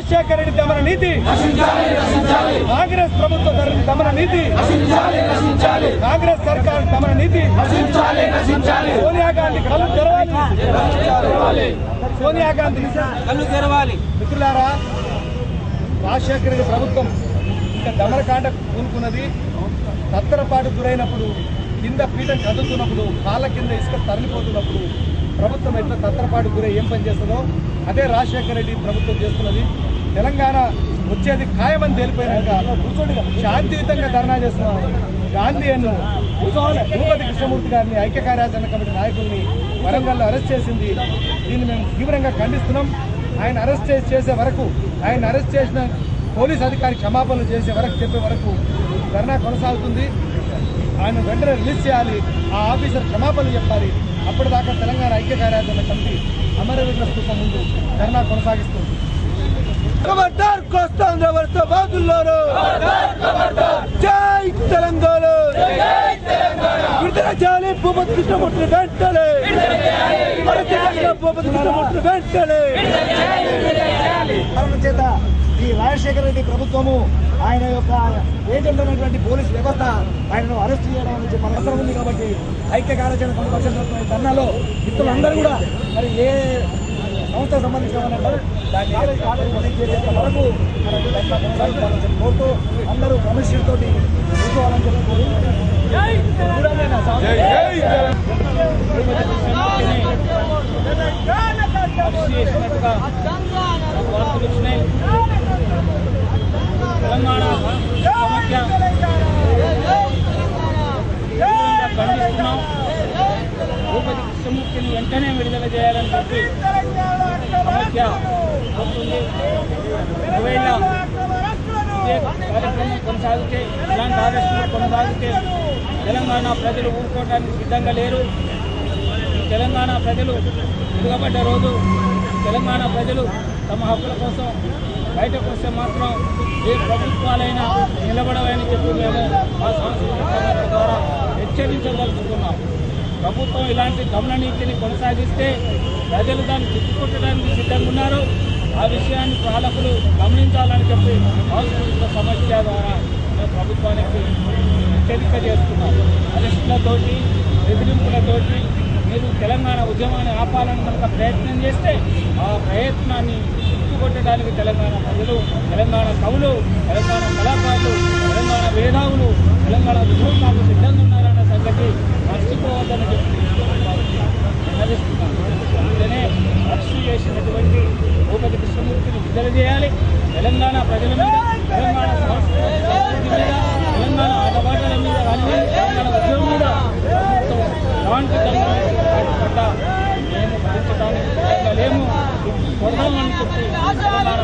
రాజశేఖర రెడ్డి దమన నీతి. కాంగ్రెస్ ప్రభుత్వ దమన నీతి. కాంగ్రెస్ సర్కార్ దమన నీతి. సోనియా గాంధీ కళ్ళు తెరవాలి. సోనియా గాంధీ కళ్ళు తెరవాలి. మిత్రులారా రాజశేఖర రెడ్డి ప్రభుత్వం ఇంకా దమనకాండ కూనుకున్నది తత్తరపాటు గురైనప్పుడు కింద పీఠం కదులుతున్నప్పుడు కాళ్ళ కింద ఇసుక తరలిపోతున్నప్పుడు ప్రభుత్వం ఎట్లా తత్తరపాటు గురై ఏం పని చేస్తుందో అదే రాజశేఖర రెడ్డి ప్రభుత్వం చేస్తున్నది. తెలంగాణ వచ్చేది ఖాయమని తేలిపోయినాక శాంతియుతంగా ధర్నా చేస్తున్నారు గాంధీ అన్ను తిరుపతి కృష్ణమూర్తి గారిని ఐక్య కార్యాచరణ కమిటీ నాయకుల్ని వరంగల్లో అరెస్ట్ చేసింది. దీన్ని మేము తీవ్రంగా ఖండిస్తున్నాం. ఆయన అరెస్ట్ చేసి చేసే వరకు ఆయన అరెస్ట్ చేసిన పోలీస్ అధికారి క్షమాపణలు చేసే వరకు చెప్పే వరకు ధర్నా కొనసాగుతుంది. ఆయన వెంటనే రిలీజ్ చేయాలి. ఆ ఆఫీసర్ క్షమాపణలు చెప్పాలి. అప్పటిదాకా తెలంగాణ ఐక్య కార్యాచరణ కమిటీ అమరవీరుల స్థూపం ముందు ధర్నా కొనసాగిస్తుంది. ఖబర్దార్ కోస్తాంధ్రవర్త బాధుల్లోను జై తెలంగాణ. విడుదల చేయాలి భూపతి కృష్ణమూర్తి వెంటనే. భారతదేశంలో భూపతి కృష్ణమూర్తి వెంటనే. కారణం చేత ఈ రాజశేఖర రెడ్డి ప్రభుత్వము ఆయన యొక్క ఏజెంట్ అయినటువంటి పోలీస్ వ్యవస్థ ఆయనను అరెస్ట్ చేయడం అని చెప్పి అవసరం ఉంది కాబట్టి ఐక్య కార్యాచరణ పక్షంలో ధర్నాలో మిత్రులందరూ కూడా మరి ఏ సంస్థ సంబంధించిన దాన్ని చేసేంత వరకు కోరుతూ అందరూ క్రమశిక్షణ తోటి కూర్చోవాలని చెప్పి కోరు. చూడండి నా సాగు. చేసినట్టుగా వార్తలు వచ్చినాయి తెలంగాణ సమస్య తీవ్రంగా ఖండిస్తున్నాం భూపతి కృష్ణమూర్తిని వెంటనే విడుదల చేయాలని చెప్పి సమస్య వస్తుంది. ఒకవేళ కార్యక్రమం కొనసాగితే ఇలాంటి ఆదర్శంగా కొనసాగితే తెలంగాణ ప్రజలు ఊరుకోవడానికి సిద్ధంగా లేరు. తెలంగాణ ప్రజలు తిరగబడ్డ రోజు తెలంగాణ ప్రజలు తమ హక్కుల కోసం బయటకు వస్తే మాత్రం ఏ ప్రభుత్వాలైనా నిలబడవని చెప్పి మేము మా సాంస్కృతిక ద్వారా హెచ్చరించదలుచుకున్నాం. ప్రభుత్వం ఇలాంటి గమన నీతిని కొనసాగిస్తే ప్రజలు దాన్ని తిప్పుకొట్టడానికి సిద్ధంగా ఉన్నారు. ఆ విషయాన్ని పాలకులు గమనించాలని చెప్పి సాంస్కృతిక సమస్య ద్వారా ప్రభుత్వానికి హెచ్చరిక చేస్తున్నారు. అరెస్టులతోటి బెదిరింపులతోటి మీరు తెలంగాణ ఉద్యమాన్ని ఆపాలని కనుక ప్రయత్నం చేస్తే ఆ ప్రయత్నాన్ని తిప్పుకొట్టడానికి తెలంగాణ ప్రజలు తెలంగాణ కవులు తెలంగాణ కళాకారులు తెలంగాణ మేధావులు తెలంగాణ ఉద్యోగాలు సిద్ధంగా ఉన్నారన్న సంగతి తీసుకోవాలని చెప్పి విన్నవిస్తున్నాను వెంటనే అరెస్టు చేసినటువంటి భూపతి కృష్ణమూర్తిని విడుదల చేయాలి తెలంగాణ ప్రజల మీద తెలంగాణ సంస్కృతి మీద తెలంగాణ ఆటపాటల మీద కానీ తెలంగాణ ఉద్యోగం మీద ప్రభుత్వం ఎలాంటి దండం మేము భరించడానికి సిద్ధంగా లేము కొడదామని చెప్పి తెలంగాణ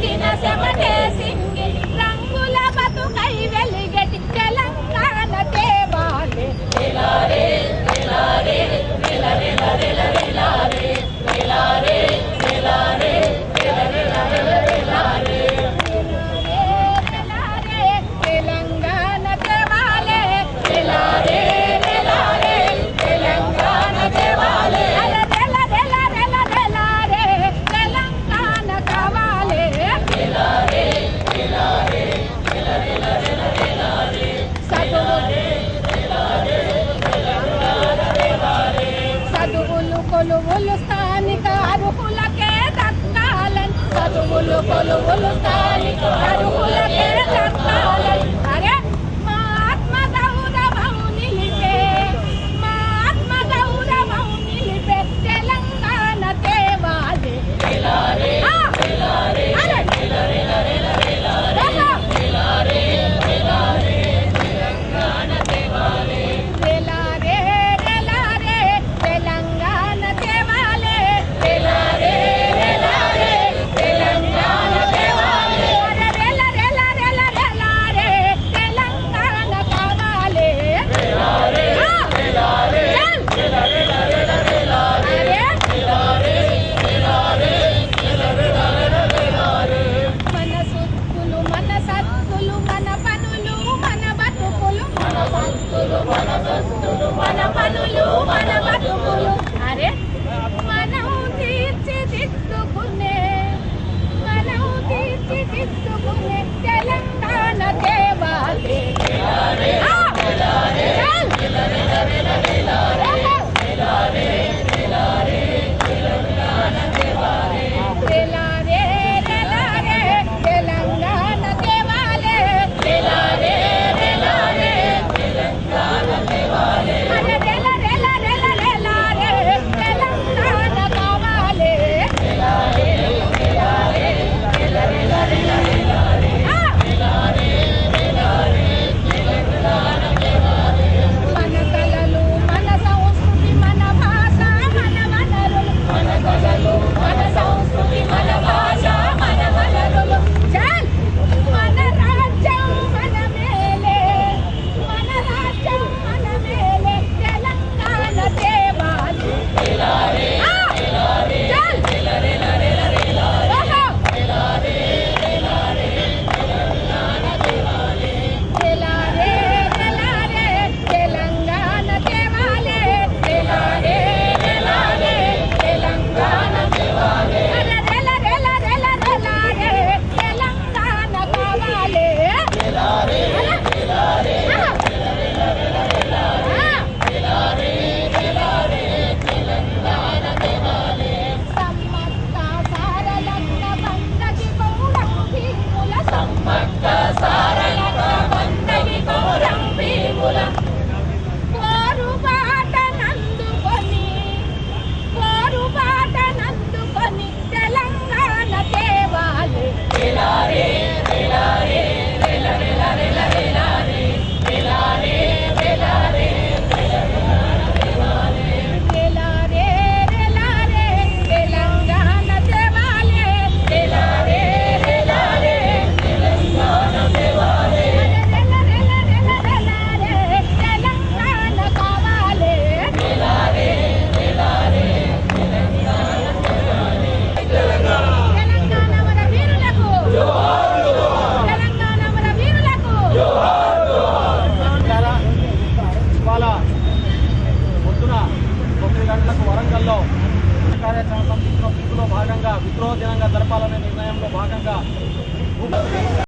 que nasce amanhece. ప్రభుత్వం మేము విన్నవిస్తున్నాం.